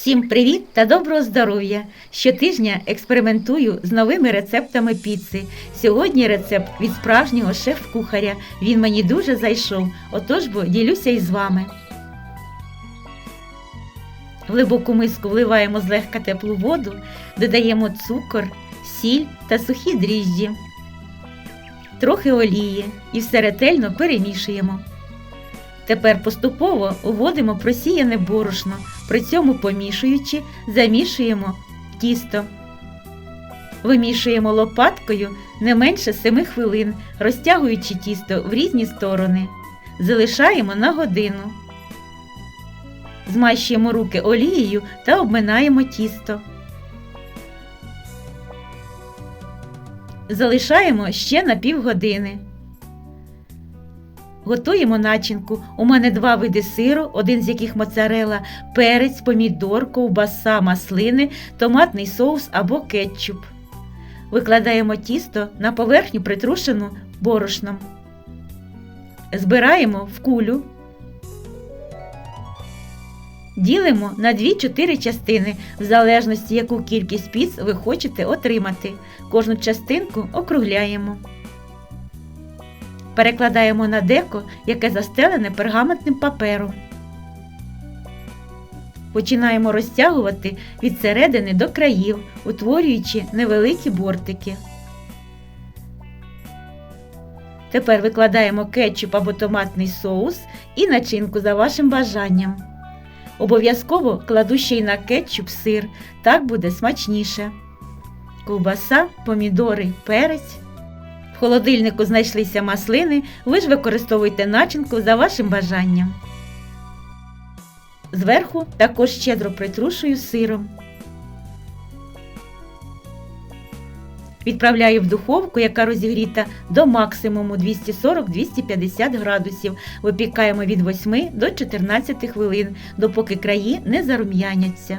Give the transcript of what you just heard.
Всім привіт та доброго здоров'я! Щотижня експериментую з новими рецептами піци. Сьогодні рецепт від справжнього шеф-кухаря. Він мені дуже зайшов, отож бо ділюся із вами. В глибоку миску вливаємо злегка теплу воду, додаємо цукор, сіль та сухі дріжджі, трохи олії і все ретельно перемішуємо. Тепер поступово уводимо просіяне борошно, при цьому помішуючи, замішуємо тісто. Вимішуємо лопаткою не менше 7 хвилин, розтягуючи тісто в різні сторони. Залишаємо на годину. Змащуємо руки олією та обминаємо тісто. Залишаємо ще на півгодини. Готуємо начинку. У мене два види сиру, один з яких моцарела, перець, помідор, ковбаса, маслини, томатний соус або кетчуп. Викладаємо тісто на поверхню притрушену борошном. Збираємо в кулю. Ділимо на 2-4 частини, в залежності, яку кількість піц ви хочете отримати. Кожну частинку округляємо. Перекладаємо на деко, яке застелене пергаментним папером. Починаємо розтягувати від середини до країв, утворюючи невеликі бортики. Тепер викладаємо кетчуп або томатний соус і начинку за вашим бажанням. Обов'язково кладу ще й на кетчуп сир, так буде смачніше. Ковбаса, помідори, перець. В холодильнику знайшлися маслини, ви ж використовуйте начинку за вашим бажанням. Зверху також щедро притрушую сиром. Відправляю в духовку, яка розігріта до максимуму 240-250 градусів. Випікаємо від 8 до 14 хвилин, допоки краї не зарум'яняться.